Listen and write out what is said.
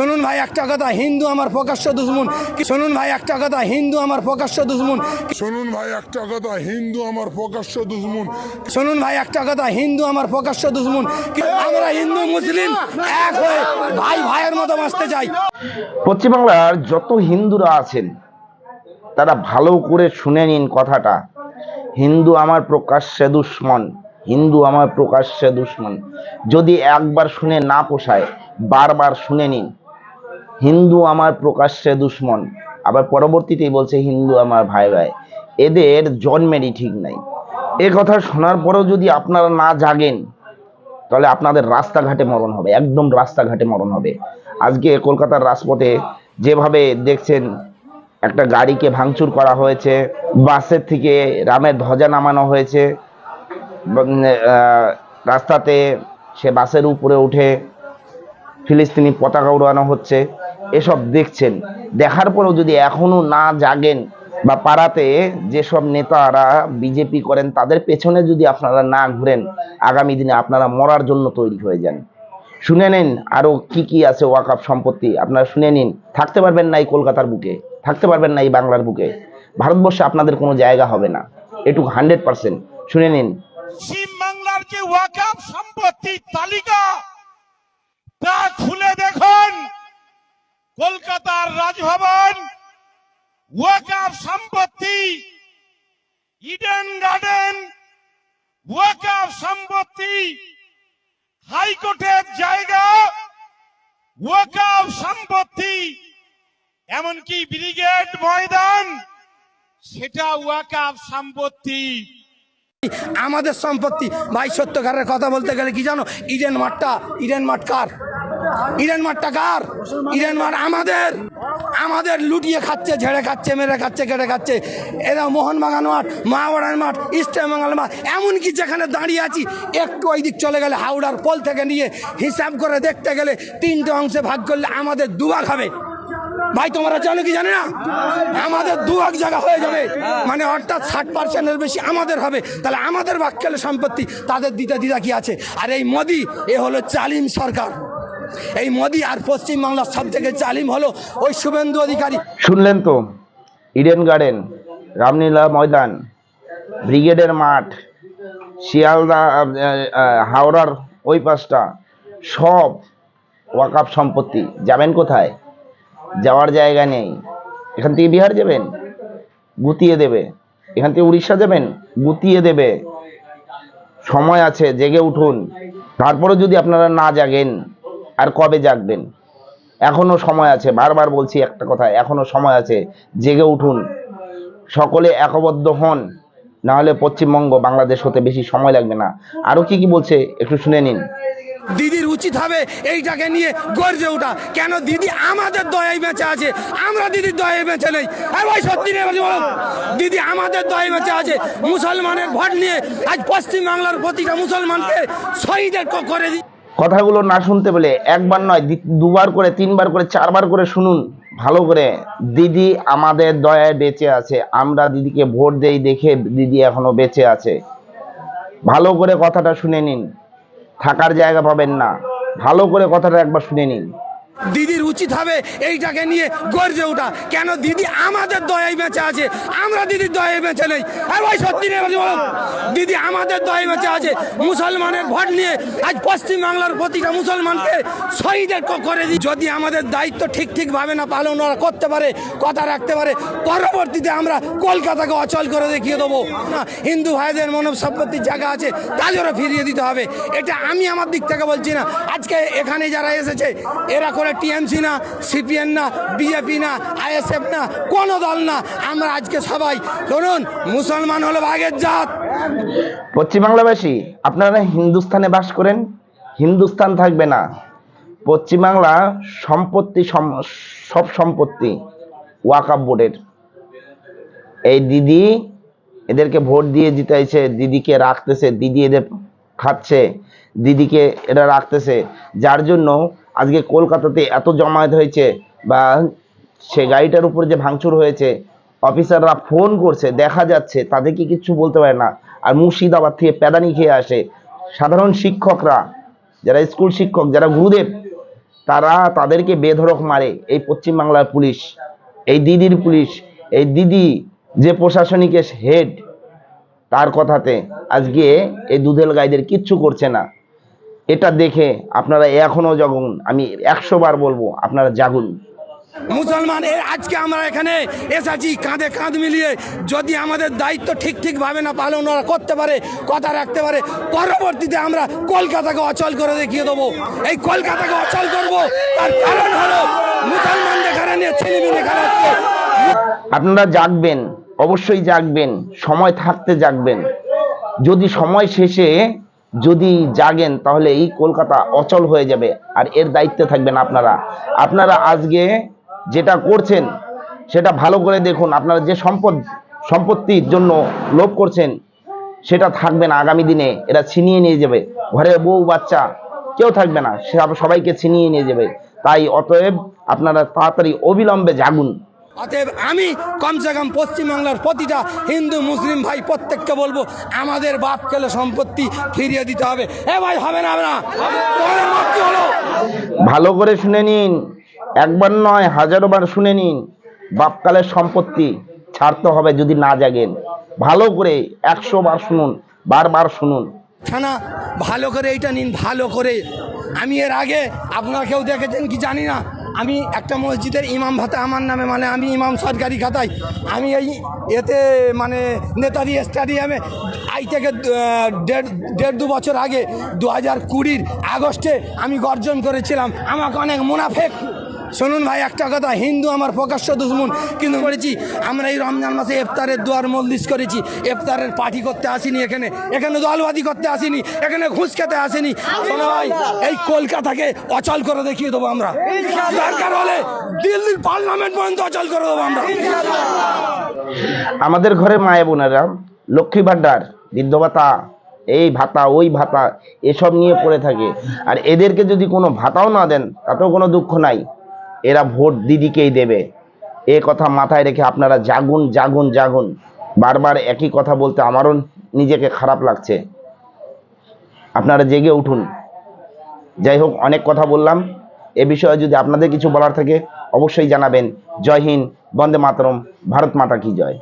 শুনুন ভাই একটা কথা হিন্দু আমার প্রকাশ্য দুশ্মন। শুনুন ভাই একটা কথা হিন্দু আমার প্রকাশ্য দুশ্মন। শুনুন ভাই একটা কথা হিন্দু আমার প্রকাশ্য দুশ্মন। শুনুন ভাই একটা কথা হিন্দু আমার প্রকাশ্য দুশ্মন। আমরা হিন্দু মুসলিম এক হয়ে ভাই ভাইয়ের মতো বাঁচতে চাই। পশ্চিমবাংলার যত হিন্দুরা আছেন তারা ভালো করে শুনে নিন কথাটা। হিন্দু আমার প্রকাশ্যে দুশ্মন হিন্দু আমার প্রকাশ্যে দুশ্মন। যদি একবার শুনে না পোষায় বারবার শুনে নিন। হিন্দু আমার প্রকাশ্যে দুশ্মন। আবার পরবর্তীতেই বলছে হিন্দু আমার ভাই ভাই। এদের জন্মেরই ঠিক নাই। এ কথা শোনার পরেও যদি আপনারা না জাগেন, তাহলে আপনাদের রাস্তাঘাটে মরণ হবে, একদম রাস্তাঘাটে মরণ হবে। আজকে কলকাতার রাজপথে যেভাবে দেখছেন, একটা গাড়িকে ভাঙচুর করা হয়েছে, বাসের থেকে রামের ধ্বজা নামানো হয়েছে রাস্তাতে সে বাসের উপরে উঠে ফিলিস্তিনি পতাকা উড়ানো হচ্ছে। এসব দেখছেন। দেখার পরেও যদি এখনও না জাগেন বা পাড়াতে যেসব নেতারা বিজেপি করেন, তাদের পেছনে যদি আপনারা না ঘুরেন, আগামী দিনে আপনারা মরার জন্য তৈরি হয়ে যান। শুনে নিন আরও কি কি আছে ওয়াকাপ সম্পত্তি। আপনারা শুনে নিন। থাকতে পারবেন না এই কলকাতার বুকে। থাকতে পারবেন না এই বাংলার বুকে। ভারতবর্ষে আপনাদের কোনো জায়গা হবে না। এটুকু হান্ড্রেড পার্সেন্ট শুনে নিন। বাংলার যে ওয়াকাপ সম্পত্তির তালিকা তা খুলে দেখুন কলকাতার রাজভবন ওয়াকাপ সম্পত্তি, ইডেন গার্ডেন ওয়াকাপ সম্পত্তি, হাইকোর্টের জায়গা ওয়াকাপ সম্পত্তি, এমনকি ব্রিগেড ময়দান, সেটা ওয়াকাপ সম্পত্তি। আমাদের সম্পত্তি, ভাই, সত্যকারের কথা বলতে গেলে কি জানো? ইডেন মাঠটা, ইডেন মাঠ কার? ইডেন মাঠটা কার? ইডেন মাঠ আমাদের। আমাদের লুটিয়ে খাচ্ছে ঝেড়ে খাচ্ছে মেরে খাচ্ছে কেটে খাচ্ছে। এরা মোহনবাগান মাঠ মাওয়াড়ার মাঠ ইস্টবেঙ্গল মাঠ এমনকি যেখানে দাঁড়িয়ে আছি একটু ওই দিক চলে গেলে হাওড়ার পোল থেকে নিয়ে হিসাব করে দেখতে গেলে তিনটে অংশে ভাগ করলে আমাদের দুভাগ হবে। ভাই তোমরা জানো কি জানে না? আমাদের দু এক জায়গা হয়ে যাবে। মানে অর্থাৎ ষাট পার্সেন্টের বেশি আমাদের হবে। তাহলে আমাদের বাক্যালে সম্পত্তি তাদের দিতে দিদা কি আছে? আর এই মোদি এ হলো চালিম সরকার। এই মোদি আর পশ্চিমবাংলার সব থেকে চালিম হলো ওই শুভেন্দু অধিকারী। শুনলেন তো? ইডেন গার্ডেন, রামলীলা ময়দান, ব্রিগেডের মাঠ, শিয়ালদা হাওড়ার ওই পাশটা সব ওয়াকাপ সম্পত্তি। যাবেন কোথায়? যাওয়ার জায়গা নেই। এখান থেকে বিহার যাবেন? গুতিয়ে দেবে। এখান থেকে উড়িষ্যা যাবেন? গুতিয়ে দেবে। সময় আছে, জেগে উঠুন। তারপরে যদি আপনারা না জাগেন আর কবে জাগবেন? এখনও সময় আছে, বারবার বলছি একটা কথা, এখনও সময় আছে, জেগে উঠুন। সকলে একবদ্ধ হন, না হলে পশ্চিমবঙ্গ, বাংলাদেশ হতে বেশি সময় লাগবে না। আরও কি কি বলছে, একটু শুনে নিন। দিদির উচিত হবে এইটাকে নিয়ে গর্জে ওঠা। কেন দিদি আমাদের দয়ায় বেঁচে আছে? আমরা দিদির দয়ায় বেঁচে নেই। আর ভাই সত্যি নেই দিদি আমাদের দয়ায় বেঁচে আছে। মুসলমানের ভোট নিয়ে আজ পশ্চিম বাংলার প্রতিটা মুসলমানকে শহীদের করে দি কথাগুলো না শুনতে পেলে একবার নয় দুবার করে, তিনবার করে, চারবার করে শুনুন। ভালো করে। দিদি আমাদের দয়ায় বেঁচে আছে। আমরা দিদিকে ভোট দেই দেখে দিদি এখনও বেঁচে আছে। ভালো করে কথাটা শুনে নিন। থাকার জায়গা পাবেন না। ভালো করে কথাটা একবার শুনে নিন। দিদির উচিত হবে এইটাকে নিয়ে গর্জে ওঠা। কেন দিদি আমাদের দয়ায় বেঁচে আছে? আমরা দিদির দয়ায় বেঁচে নেই। আর ভাই সত্যি নেই দিদি আমাদের দয়ায় বেঁচে আছে। মুসলমানের ভোট নিয়ে আজ পশ্চিম বাংলার প্রতিটা মুসলমানকে শহীদের করে দিই যদি আমাদের দায়িত্ব ঠিক ঠিকভাবে না পালন করতে পারে, কথা রাখতে পারে, পরবর্তীতে আমরা কলকাতাকে অচল করে দেখিয়ে দেবো। না, হিন্দু ভাইদের মানব সম্পত্তির জায়গা আছে, তাদেরও ফিরিয়ে দিতে হবে। এটা আমি আমার দিক থেকে বলছি না। আজকে এখানে যারা এসেছে, এরা করে টিএমসি না সিপিএন না, বিজেপি না, আইএসএফ না, কোনো দল না। আমরা আজকে সবাই, ধরুন, মুসলমান হলো ভাগের জাত। পশ্চিমবাংলাবাসী, আপনারা হিন্দুস্তানে বাস করেন, হিন্দুস্থান থাকবে না। পশ্চিমবাংলা সম্পত্তি সম- সব সম্পত্তি ওয়াকাপ বোর্ডের। এই দিদি এদেরকে ভোট দিয়ে জিতাইছে, দিদিকে রাখতেছে, দিদি এদের খাচ্ছে, দিদিকে এরা রাখতেছে। যার জন্য আজকে কলকাতাতে এত জমায়েত হয়েছে বা সে গাড়িটার উপর যে ভাঙচুর হয়েছে, অফিসাররা ফোন করছে, দেখা যাচ্ছে তাদেরকে কিছু বলতে পারে না। আর মুর্শিদাবাদ থেকে প্যাদানি খেয়ে আসে। সাধারণ শিক্ষকরা, যারা স্কুল শিক্ষক, যারা গুরুদেব, তারা তাদেরকে বেধড়ক মারে এই পশ্চিমবাংলার পুলিশ, এই দিদির পুলিশ, এই দিদি যে প্রশাসনিকের হেড তার কথাতে আজকে এই দুধেল গাইদের কিচ্ছু করছে না। এটা দেখে আপনারা এখনও জাগুন আমি একশো বার বলব আপনারা জাগুন। মুসলমান আজকে আমরা এখানে এসেছি কাঁধে কাঁধ মিলিয়ে। যদি আমাদের দায়িত্ব ঠিক ঠিকভাবে না পালন ওরা করতে পারে কথা রাখতে পারে পরবর্তীতে আমরা কলকাতাকে অচল করে দেখিয়ে দেবো। এই কলকাতাকে অচল করব তার কারণ হলো মুসলমানদের কারণে ছেলেমেয়ে খারাপকে আপনারা জাগবেন অবশ্যই জাগবেন সময় থাকতে জাগবেন। যদি সময় শেষে যদি জাগেন, তাহলে এই কলকাতা অচল হয়ে যাবে আর এর দায়িত্বে থাকবেন আপনারা। আপনারা আজকে যেটা করছেন, সেটা ভালো করে দেখুন। আপনারা যে সম্পদ, সম্পত্তির জন্য লোভ করছেন, সেটা থাকবে না আগামী দিনে। এরা ছিনিয়ে নিয়ে যাবে। ঘরে বউ, বাচ্চা কেউ থাকবে না। সবাইকে ছিনিয়ে নিয়ে যাবে। তাই অতএব আপনারা তাড়াতাড়ি অবিলম্বে জাগুন। অতএব আমি কমসে কম পশ্চিমবাংলার প্রতিটা হিন্দু মুসলিম ভাই প্রত্যেককে বলব আমাদের বাপ কেলে সম্পত্তি ফিরিয়ে দিতে হবে। এ ভাই হবে না ভালো করে শুনে নিন। একবার নয় হাজারো বার শুনে নিন। বাপকালের সম্পত্তি ছাড়তে হবে যদি না জাগেন। ভালো করে একশো বার শুনুন বারবার শুনুন। থানা ভালো করে এইটা নিন ভালো করে। আমি এর আগে আপনারা কেউ দেখেছেন কি জানি না। আমি একটা মসজিদের ইমাম ভাতা আমার নামে মানে আমি ইমাম সরকারি খাতায়, আমি এই এতে মানে নেতাজি স্টেডিয়ামে আই থেকে দেড় দেড় দু বছর আগে দু হাজার কুড়ির আগস্টে আমি গর্জন করেছিলাম। আমাকে অনেক মুনাফেক শুনুন ভাই একটা কথা হিন্দু আমার প্রকাশ্য দুশ্মন কিন্তু করেছি আমরা এই রমজান মাসে এফতারের দোয়ার মল্লিশ করেছি এফতারের পার্টি করতে আসিনি এখানে এখানে দলবাদী করতে আসিনি এখানে ঘুষ খেতে আসিনি। শোনো ভাই এই কলকাতাকে অচল করে দেখিয়ে দেবো আমরা। দরকার হলে দিল্লির পার্লামেন্ট পর্যন্ত অচল করে দেবো আমরা। আমাদের ঘরে মায়ে বোনেরা লক্ষ্মী ভাণ্ডার বৃদ্ধ ভাতা এই ভাতা ওই ভাতা এসব নিয়ে পড়ে থাকে। আর এদেরকে যদি কোনো ভাতাও না দেন তাতেও কোনো দুঃখ নাই। এরা ভোট দিদিকেই দেবে। এ কথা মাথায় রেখে আপনারা জাগুন জাগুন জাগুন। বারবার একই কথা বলতে আমারও নিজেকে খারাপ লাগছে। আপনারা জেগে উঠুন। যাই হোক, অনেক কথা বললাম। এ বিষয়ে যদি আপনাদের কিছু বলার থাকে, অবশ্যই জানাবেন। জয় হিন্দ, বন্দে মাতরম, ভারত মাতা কি জয়।